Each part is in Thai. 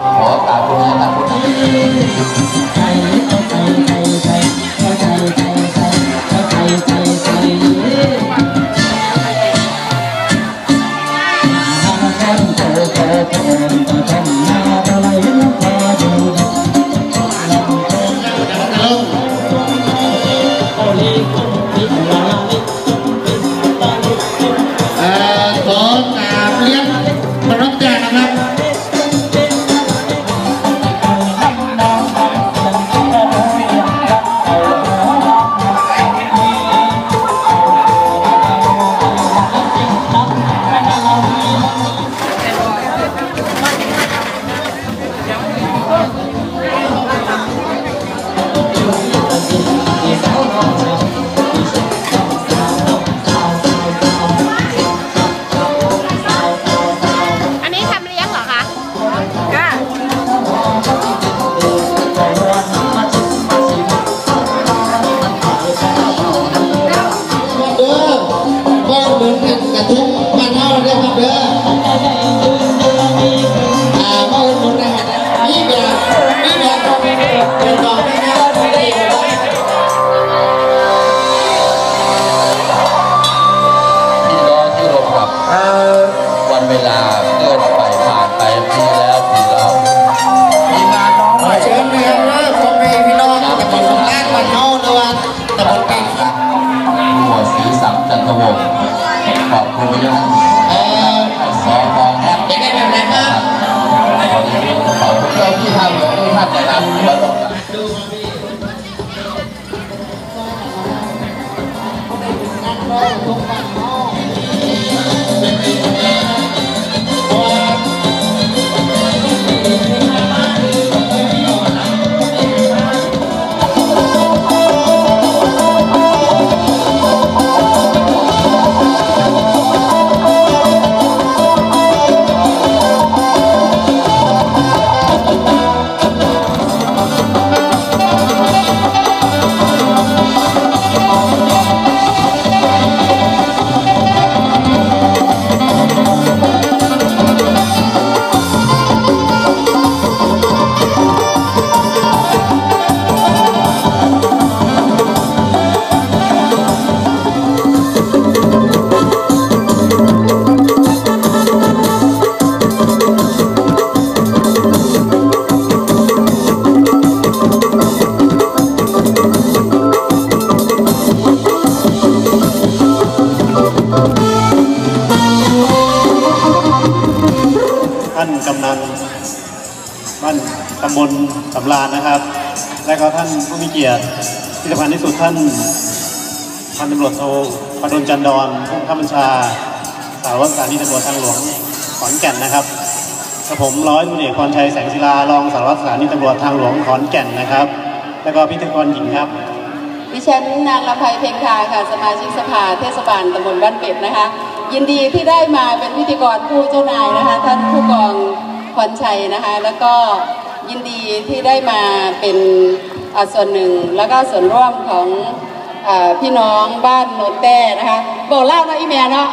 ขอกราบคุณนะคุณนะเตำบลสำราญนะครับ และก็ท่านผู้มีเกียรติที่สำคัญที่สุดท่านพันตำรวจโทปดลจันดอนผู้บังคับบัญชาสารวัตรสถานีตำรวจทางหลวงขอนแก่นนะครับกระผมร้อยตำรวจเอกพรชัยแสงศิลารองสารวัตรสถานีตำรวจทางหลวงขอนแก่นนะครับ แล้วก็พิธีกรหญิงครับดิฉันนางละภัยเพ็งคาค่ะสมาชิกสภาเทศบาลตำบลบ้านเป็ดนะคะ ยินดีที่ได้มาเป็นพิธีกรผู้เจ้านายนะคะ ท่านผู้กอง พรชัยนะคะ แล้วก็ยินดีที่ได้มาเป็นอ่าส่วนหนึ่ง แล้วก็ส่วนร่วมของอาพี่น้องบ้านโนนแต้นะคะบอกเล่าเนาะอีแม่เนาะ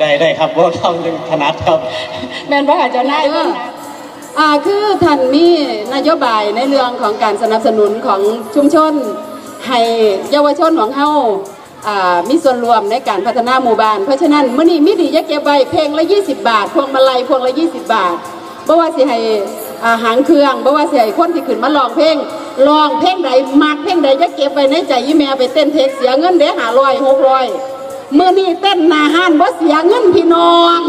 ได้ได้ครับว่าเราถนัดครับ แม่นพระอาจารย์นายเพิ่นนะอ่าคือท่านมีนโยบายในเรื่องของการสนับสนุนของชุมชน ให้เยาวชนของเฮาอ่ามีส่วนรวมในการพัฒนาหมู่บ้าน เพราะฉะนั้นมื้อนี้มีดีอยากเก็บไว้เพลงละ 20 บาท พวงมาลัยพวงละ 20 บาท บ่ว่าสิให้อาหางเครื่องบ่ว่าสิให้คนที่ขึ้นมาร้องเพลงร้องเพลงใดมักเพลงใดอยากเก็บไว้ในใจอีแม่ไปเต้นเทคเสียเงินเด้500 600มื้อนี้เต้นหน้าห้านบ่เสียเงินพี่น้อง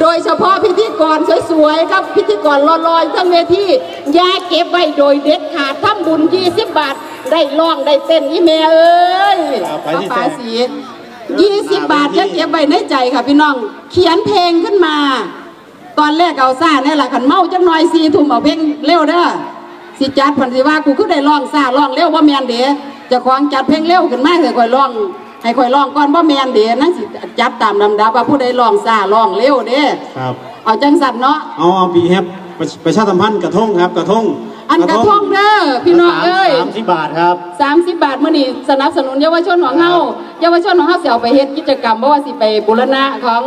โดยเฉพาะพิธีกรสวยๆครับพิธีกรลอยๆทั้งเวทีอย่าเก็บไว้โดยเด็ดขาดทำบุญ20บาท ได้ร้องได้เต้นอีเมเอ้ยครับไปที่ป้าสี20บาทจะเก็บไว้ในใจค่ะพี่น้อง เขียนเพลงขึ้นมา ตอนแรกเอาซ่าเนี่ยแหละขันเมาจังหน่อยสีทุ่มเอาเพลงเร็วเด้อสิจัดพันสิว่ากูคือได้ร้องซ่าร้องเร็วว่าแมนเด๋เจะควงจัดเพลงเร็วขึ้นมาให้ค่อยร้องให้ค่อยร้องก่อนว่าแมนเด๋นั่นสิจับตามลำดับว่าผู้ใดร้องซ่าร้องเร็วเด้ครับเอาจังสัตว์เนาะเอาเอาปีแฮปประประชาสัมพันธ์กระทงครับกระทง อันกระทงเด้อพี่น้องเอ้ยสามสิบบาทครับ30บาทมื้อนี้สนับสนุนเยาวชนของเฮาเยาวชนของเฮาสิเอาไปเฮ็ดกิจกรรมบ่ว่าสิไปบูรณะของ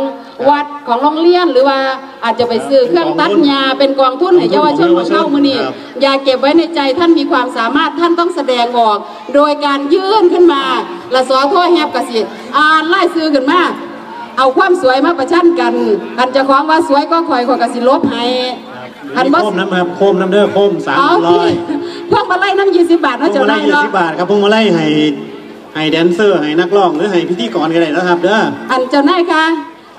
วัดของโรงเรียนหรือว่าอาจจะไปซื้อเครื่องตัดหญ้าเป็นกองทุนให้เยาวชนของเฮามื้อนี้ครับอย่าเก็บไว้ในใจท่านมีความสามารถท่านต้องแสดงออก โดยการยื่นขึ้นมาและสอทอแฮบกสิอ่านไล่ซื้อขึ้นมาเอาความสวยมาประชันกันอันเจะของว่าสวยก็คอยขอยกสิลบให้ อันมีบ่โคมน้ำครับโคมน้ำเด้อโคมสามเอาร้ที่อยพวกมาไล่น้ำยี่สิบบาทพวเนาะงเจ้ามาลันายยยี่เนาะสิบบาทครับพวงมาลัยให้ให้แดนเซอร์ให้นักร้องหรือให้พิธีกรก็ได้แล้วครับเด้ออันเจ้านายค่ะ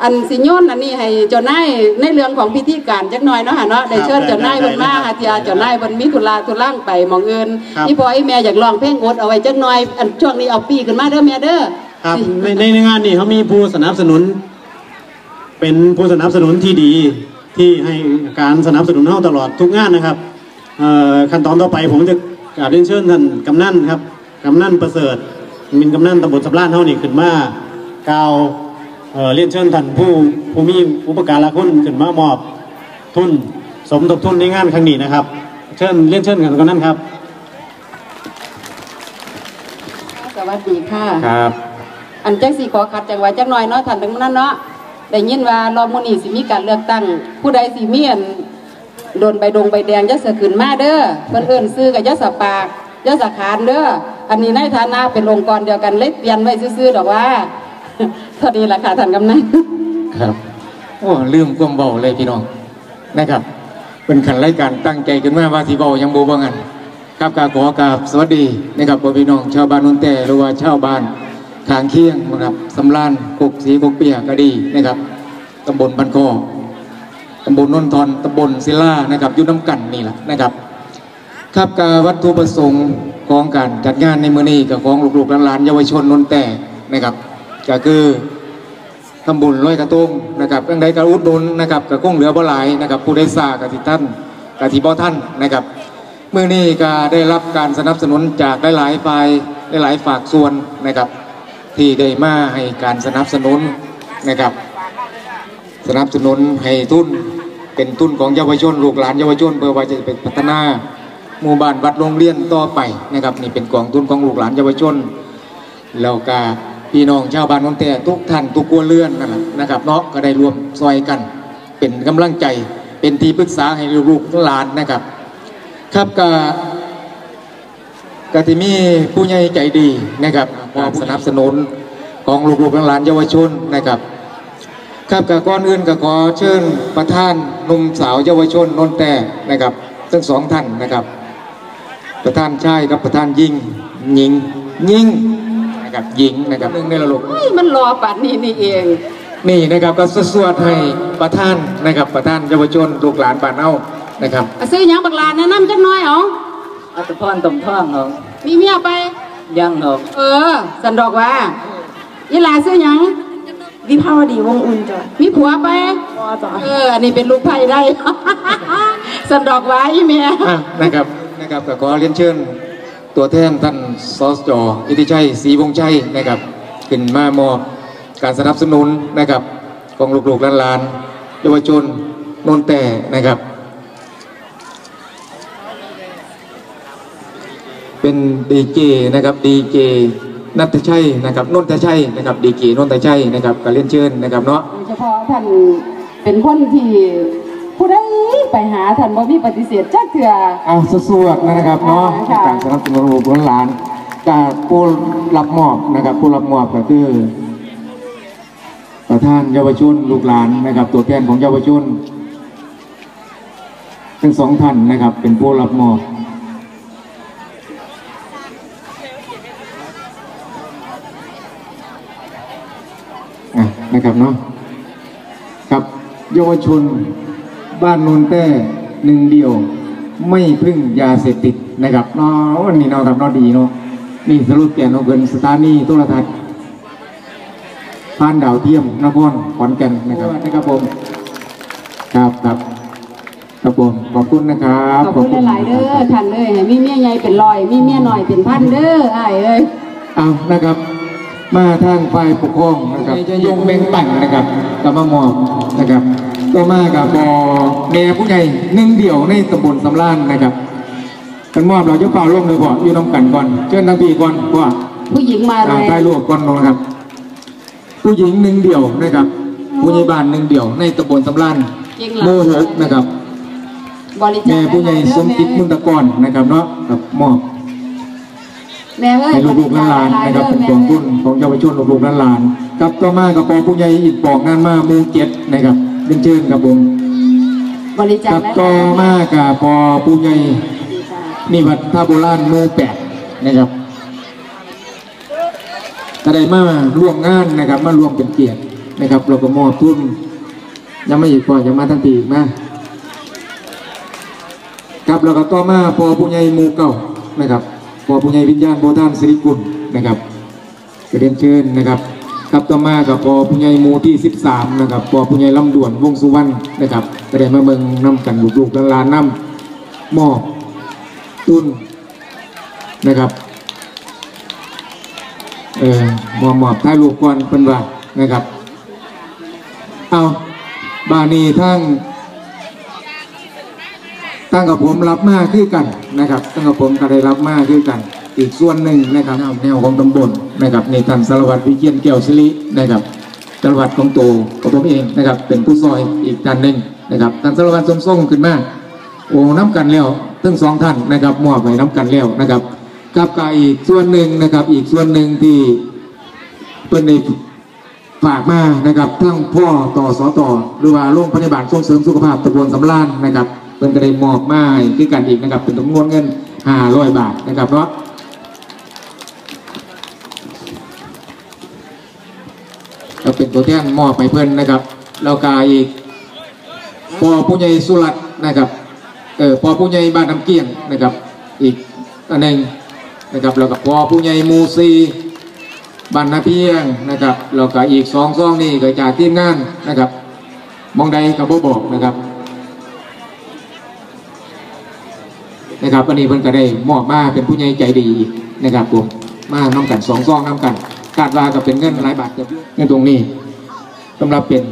อันสิโยนอันนี้ให้เจ้านายในเรื่องของพิธีการจักหน่อยเนาะค่ะเนาะได้เชิญเจ้านายเพิ่นมาหาเทียเจ้านายเพิ่นมีธุระธุร่างไปหมองอื่นอีพ่ออีแม่อยากร้องเพลงอดเอาไว้จักหน่อยอันช่วงนี้เอาปีขึ้นมาเด้อแม่เด้อครับสิในในในงานนี้เขามีผู้สนับสนุน เป็นผู้สนับสนุนที่ดี ที่ให้การสนับสนุนเราตลอดทุกงานนะครับเอ่อขั้นตอนต่อไปผมจะกราบเรียนเชิญท่านกำนันครับกำนันประเสริฐมินกำนันตำบลสับล้านเท่านี่ขึ้นมากล่าวเอ่อเรียนเชิญท่านผู้ผู้มีอุปการะคุณขึ้นมามอบทุนสมทบทุนในงานครั้งนี้นะครับ เชิญเรียนเชิญกันกำนันครับ สวัสดีค่ะครับอันจังสีขอขัดจังหวะจังหน่อยเนาะท่านทั้งนั้นเนาะ ได้ยินว่ารอบมื้อนี้สิมีการเลือกตั้ง ผู้ใดสิมีอันโดนใบดงใบแดงยะเสือขึ้นมาเด้อเพิ่นเอิ้นซื้อกับยะสะปากยะสะขานเด้ออันนี้ในฐานะเป็นองค์กรเดียวกันเล็กเรียนไว้ซื่อๆดอกว่าเท่านี้ล่ะค่ะท่านกำนันครับโอ้ลืมความเบาเลยพี่น้องนะครับ เป็นขันรายการตั้งใจขึ้นมาว่าที่เบายังโบว่างันครับกาขอกราบสวัสดีนะครับพี่น้องชาวบ้านนนแต่หรือว่าชาวบ้าน ขางเคียงนะครับสำรานกกสีกกเปียกระดีนะครับตำบลบันคอตำบลนนทนตำบลศิลานะครับยุน้ำกันนี่แหละนะครับครับการวัตถุประสงค์ของการจัดงานในมือนี้กับของลูกๆหลานๆเยาวชนนนแต่นะครับก็คือทำบุญร้อยกระทงนะครับตั้งใดกระอุดหนุนนะครับกับกุ้งเหลือบ่หลายนะครับผู้ได้สร้ากับที่ท่านกับที่บ่ท่านนะครับเมื่อนี้ก็ได้รับการสนับสนุนจากหลายๆฝ่ายหลายๆฝากส่วนนะครับ ที่ได้มาให้การสนับสนุนนะครับ สนับสนุนให้ทุนเป็นทุนของเยาวชนลูกหลานเยาวชนเพื่อว่าจะเป็นพัฒนาหมู่บ้านวัดโรงเรียนต่อไปนะครับนี่เป็นกองทุนของลูกหลานเยาวชนแล้วก็พี่น้องชาวบ้านนนแต่ทุกท่านทุกครัวเรือนนะนะครับเนาะก็ได้รวมซอยกัน เป็นกำลังใจเป็นที่ปรึกษาให้ลูกหลานนะครับ ครับก็ ก็ที่มีผู้ใหญ่ใจดีนะครับการสนับสนุนของลูกๆหลานเยาวชนนะครับ ครับกับก่อนอื่นก็ขอเชิญประธานหนุ่มสาวเยาวชนนนแต่นะครับทั้งสองท่านนะครับ ประธานชายกับประธานยิงหญิงยิงนะครับหญิงนะครับหนึ่งในระลกเฮ้ยมันรอป่านนี้นี่เองนี่นะครับก็สวดๆให้ประธานนะครับประธานเยาวชนลูกหลานบ้านเอ้านะครับอะซื้อหยังบักลาแนะนำจักหน่อยเอา อัต พรตมท่องเหรอมีเมียไป ยังเหรอเออ สันดอกว่าอีหลาซื้อหยังวิภาวดีวงอุ่นจ้ะมีผัวไปพ่อจ้ะเออ อันนี้เป็นลูกไผ่ได้ สันดอกว่าอีเมียอะนะครับนะครับก็ขอเรียนเชิญตัวแทนท่านสสจอิทธิชัยศรีวงศ์ชัยนะครับขึ้นมามอบการสนับสนุนนะครับของลูกๆหลานๆเยาวชนนนแต่นะครับ เป็นดีเจนะครับดีเจนัทชัยนะครับนนทชัยนะครับดีเจนนทชัยนะครับก็เรียนเชิญนะครับเนาะโดยเฉพาะท่านเป็นคนที่ผู้ใดไปหาท่านบ่มีปฏิเสธจักเถื่อเอาสวดๆนะครับเนาะค่ะการสนับสนุนลูกหลานการผู้รับมอบนะครับผู้รับมอบก็คือประธานเยาวชนลูกหลานนะครับ ตัวแทนของเยาวชนทั้งสองท่านนะครับเป็นผู้รับมอบ นะครับเนาะครับเยาวชนบ้านโนนแต้หนึ่งเดียว ไม่พึ่งยาเสพติดนะครับเนาะวันนี้เนาะครับเนาะดีเนาะนี่สรุปแกนของเกินสถานีโทรทัศน์ผ่านดาวเทียมนครขอนแก่นนะครับนะครับผมครับครับครับผมขอบคุณนะครับขอบคุณหลายๆเด้อท่านเอ้ยให้มีเมียใหญ่เป็นร้อย มีเมียน้อยเป็นพันเด้ออ้ายเอ้ยเอานะครับ มาทางฝ่ายปกครองนะครับจะยงเบงปั่นนะครับกับมามอบนะครับ ก็มากับบอแม่ผู้ใหญ่หนึ่งเดียวในตำบลสำรานนะครับกันมอบเราจะเป่าลงเลยพ่ออยู่น้ำกันก่อนเชิญทั้งพี่ก่อนพ่อผู้หญิงมาอ่าแล้ใต้วลูกก่อนลงนะครับ ผู้หญิงหนึ่งเดียวนะครับผู้ใหญ่บ้านหนึ่งเดียวในตำบลสำรานจริงหเหรมู่อหกนะครับบริจาแม่คผู้ใหญ่สมคิดมุนตะกรนะครับเนาะกับมอบ แม่เอ้ยให้ลูกๆหลานๆนะครับเป็นกองทุนของเยาวชนลูกๆหลานๆครับต่อมากับปอผู้ใหญ่อีกปอกงานมาหมู่เจ็ดนะครับเรียนเชิญครับผมบริจาคครับต่อมากับปอผู้ใหญ่นี่วัดท่าโบราณหมู่แปดนะครับก็ได้มาร่วมงานนะครับ มาร่วมเป็นเกียรตินะครับ เราก็มอบทุนยังไม่อีกพอยังมาทั้งปีอีกมาครับแล้วก็ต่อมาปอผู้ใหญ่หมู่เก่านะครับ ปอผู้ใหญ่วิญญาณโบราณสิริกุลนะครับก็เรียนเชิญนะครับครับต่อมากับปอผู้ใหญ่หมู่ที่ 13 นะครับปอผู้ใหญ่ลำด่วนวงสุวรรณนะครับก็ได้มาเมืองนำกันลูกๆหลานๆนำหมอบตุนนะครับเออหมอบหมอบท้ายลูกก่อนเป็นว่านะครับเอาบานีทั้ง ตั้งกับผมรับมาคือกันนะครับตั้งกับผมก็ได้รับมาคือกัน อีกส่วนหนึ่งนะครับแนวของตำบลนะครับในท่านสารวัตรวิเชียนแก้วสิรินะครับสารวัตรของโตกับผมเองนะครับ เป็นผู้ซอยอีกท่านหนึ่งนะครับท่านสารวัตรสมทรงขึ้นมาโอ้น้ำกันแล้วทั้งสองท่านนะครับมอบให้น้ำกันแล้วนะครับกับกาอีกส่วนหนึ่งนะครับ อีกส่วนหนึ่งที่เป็นในฝากมานะครับทั้งพ่อต่อสอต่อหรือว่าโรงพยาบาลส่งเสริมสุขภาพตำบลสำรานนะครับ เป็นกระไดมอบมาคือกันอีกนะครับเป็นจำนวนเงิน500บาทนะครับเนาะก็เป็นตัวแทนมอบไปเพื่อนนะครับแล้วก็อีกปอผู้ใหญ่สุรัตน์นะครับเออปอผู้ใหญ่บ้านน้ำเกี้ยงนะครับ อีกอันหนึ่งนะครับแล้วก็ปอผู้ใหญ่มูซีบันนาเพียงนะครับแล้วก็อีกสองซองนี่ก็จากทีมงานนะครับมองใดกับบ่บอกนะครับ นะครับวันนี้เพิ่นก็ได้มอบมาเป็นผู้ใหญ่ใจดีอีกนะครับผมมาน้ำกันสองซองน้ำกันคาดว่าก็เป็นเงินหลายบาทเกือบในตรงนี้สำหรับเป็น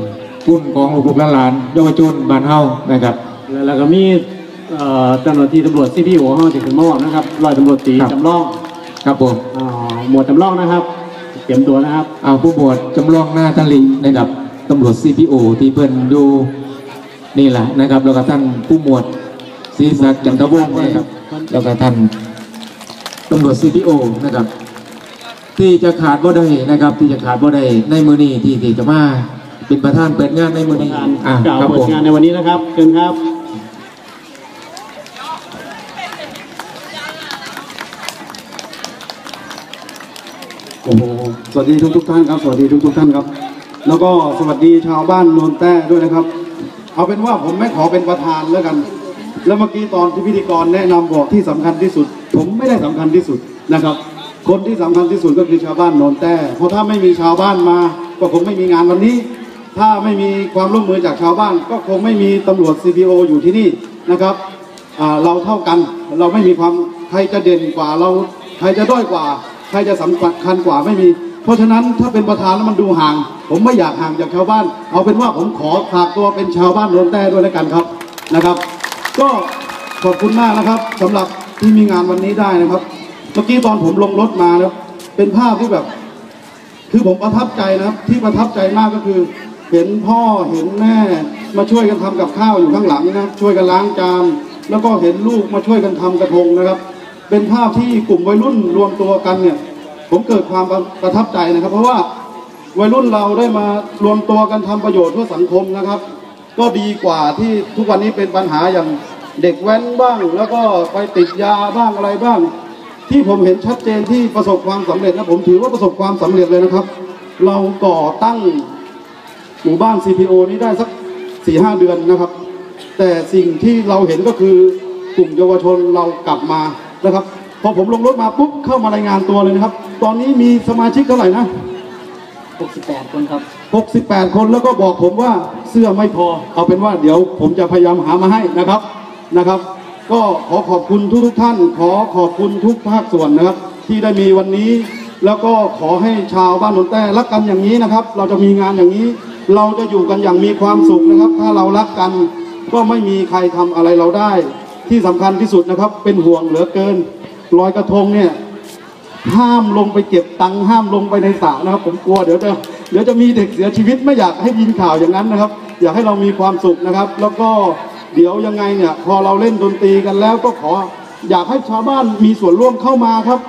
ทุนของลูกๆหลานๆเยาวชนบ้านเฮานะครับ แล้วก็มีเอ่อเจ้าหน้าที่ตำรวจซีพีโอห้องจะถึงมอบนะครับร้อยตำรวจตีครับจำลองครับผมอ่าหมวดจำลองนะครับเตรียมตัวนะครับเอาผู้หมวดจำลองหน้าตันลินะครับตำรวจ CPO ที่เพิ่นดูนี่แหละนะครับแล้วก็ท่านผู้หมวด ศรีศักดิ์จันทวงศ์นะครับ แล้วก็ท่านตำรวจ CPO นะครับ ที่จะขาดบ่ได้นะครับ ที่จะขาดบ่ได้ในมือนี้ที่ที่จะมาเป็นประธานเปิดงานในมือนี้งานอะกล่าวครับเปิผดมงานในวันนี้นะครับเชิญครับ โอ้โห สวัสดีทุกทุกๆท่านครับ สวัสดีทุกทุกๆท่านครับ แล้วก็สวัสดีชาวบ้านโนนแต้ด้วยนะครับ เอาเป็นว่าผมไม่ขอเป็นประธานแล้วกัน แล้วเมื่อกี้ตอนที่พิธีกรแนะนำบอกที่สำคัญที่สุด ผมไม่ได้สำคัญที่สุดนะครับ คนที่สำคัญที่สุดก็คือชาวบ้านโนนแต้เพราะถ้าไม่มีชาวบ้านมา ก็คงไม่มีงานวันนี้ ถ้าไม่มีความร่วมมือจากชาวบ้าน ก็คงไม่มีตำรวจ CPO อยู่ที่นี่นะครับเราเท่ากันเราไม่มีความใครจะเด่นกว่าเราใครจะด้อยกว่า ใครจะสำคัญกว่าไม่มี เพราะฉะนั้นถ้าเป็นประธานแล้วมันดูห่าง ผมไม่อยากห่างจากชาวบ้าน เอาเป็นว่าผมขอฝากตัวเป็นชาวบ้านโนนแต้ด้วยแล้วกันครับนะครับ ก็ขอบคุณมากนะครับสำหรับที่มีงานวันนี้ได้นะครับ เมื่อกี้ตอนผมลงรถมานะครับเป็นภาพที่แบบ คือผมประทับใจนะครับ ที่ประทับใจมากก็คือ เห็นพ่อเห็นแม่มาช่วยกันทำกับข้าวอยู่ข้างหลังนะครับ ช่วยกันล้างจานแล้วก็เห็นลูกมาช่วยกันทำกระทงนะครับ เป็นภาพที่กลุ่มวัยรุ่นรวมตัวกันเนี่ย ผมเกิดความประทับใจนะครับ เพราะว่าวัยรุ่นเราได้มารวมตัวกันทำประโยชน์เพื่อสังคมนะครับ ก็ดีกว่าที่ทุกวันนี้เป็นปัญหาอย่างเด็กแว้นบ้าง แล้วก็ไปติดยาบ้างอะไรบ้าง ที่ผมเห็นชัดเจนที่ประสบความสำเร็จนะผมถือว่าประสบความสำเร็จเลยนะครับ เราก่อตั้งหมู่บ้าน CPO นี้ได้สักสี่ห้าเดือนนะครับ แต่สิ่งที่เราเห็นก็คือกลุ่มเยาวชนเรากลับมานะครับ พอผมลงรถมาปุ๊บเข้ามารายงานตัวเลยนะครับ ตอนนี้มีสมาชิกเท่าไหร่นะ 68 คนครับ 68 คนแล้วก็บอกผมว่าเสื้อไม่พอ เอาเป็นว่าเดี๋ยวผมจะพยายามหามาให้นะครับนะครับ ก็ขอขอบคุณทุกทุกท่าน ขอขอบคุณทุกภาคส่วนนะครับ ที่ได้มีวันนี้ แล้วก็ขอให้ชาวบ้านนนแต้รักกันอย่างนี้นะครับ เราจะมีงานอย่างนี้ เราจะอยู่กันอย่างมีความสุขนะครับ ถ้าเรารักกันก็ไม่มีใครทำอะไรเราได้ ที่สำคัญที่สุดนะครับ เป็นห่วงเหลือเกินลอยกระทงเนี่ย ห้ามลงไปเก็บตังห้ามลงไปในสระนะครับ ผมกลัวเดี๋ยวจะเดี๋ยวจะมีเด็กเสียชีวิตไม่อยากให้ยินข่าวอย่างนั้นนะครับ อยากให้เรามีความสุขนะครับ แล้วก็เดี๋ยวยังไงเนี่ยพอเราเล่นดนตรีกันแล้วก็ขออยากให้ชาวบ้านมีส่วนร่วมเข้ามาครับ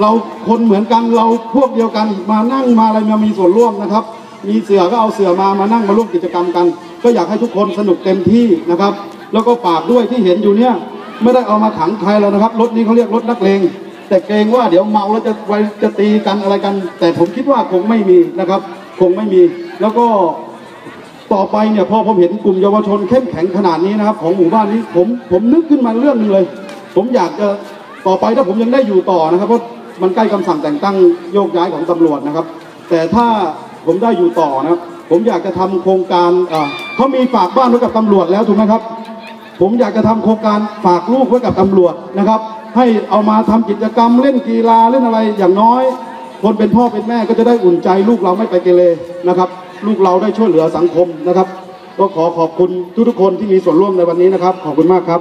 เราคนเหมือนกันเราพวกเดียวกันมานั่งมาอะไรมามีส่วนร่วมนะครับ มีเสือก็เอาเสือมามานั่งมาร่วมกิจกรรมกัน ก็อยากให้ทุกคนสนุกเต็มที่นะครับ แล้วก็ฝากด้วยที่เห็นอยู่เนี่ยไม่ได้เอามาขังใครแล้วนะครับรถนี้เขาเรียกรถนักเลง แต่เกรงว่าเดี๋ยวเมาแล้วจะไวจะตีกันอะไรกัน แต่ผมคิดว่าคงไม่มีนะครับ คงไม่มี แล้วก็ต่อไปเนี่ยพอผมเห็นกลุ่มเยาวชนเข้มแข็งขนาดนี้นะครับ ของหมู่บ้านนี้ผมผมนึกขึ้นมาเรื่องหนึงเลย ผมอยากจะต่อไปถ้าผมยังได้อยู่ต่อนะครับเพราะมันใกล้คำสั่งแต่งตั้งโยกย้ายของตำรวจนะครับ แต่ถ้าผมได้อยู่ต่อนะครับ ผมอยากจะทำโครงการอ่าเขามีฝากบ้านไว้กับตำรวจแล้วถูกไหมครับ ผมอยากจะทำโครงการฝากลูกไว้กับตำรวจนะครับ ให้เอามาทำกิจกรรมเล่นกีฬาเล่นอะไรอย่างน้อย คนเป็นพ่อเป็นแม่ก็จะได้อุ่นใจ ลูกเราไม่ไปเกเรนะครับ ลูกเราได้ช่วยเหลือสังคมนะครับ ก็ขอขอบคุณทุกๆคนที่มีส่วนร่วมในวันนี้นะครับ ขอบคุณมากครับ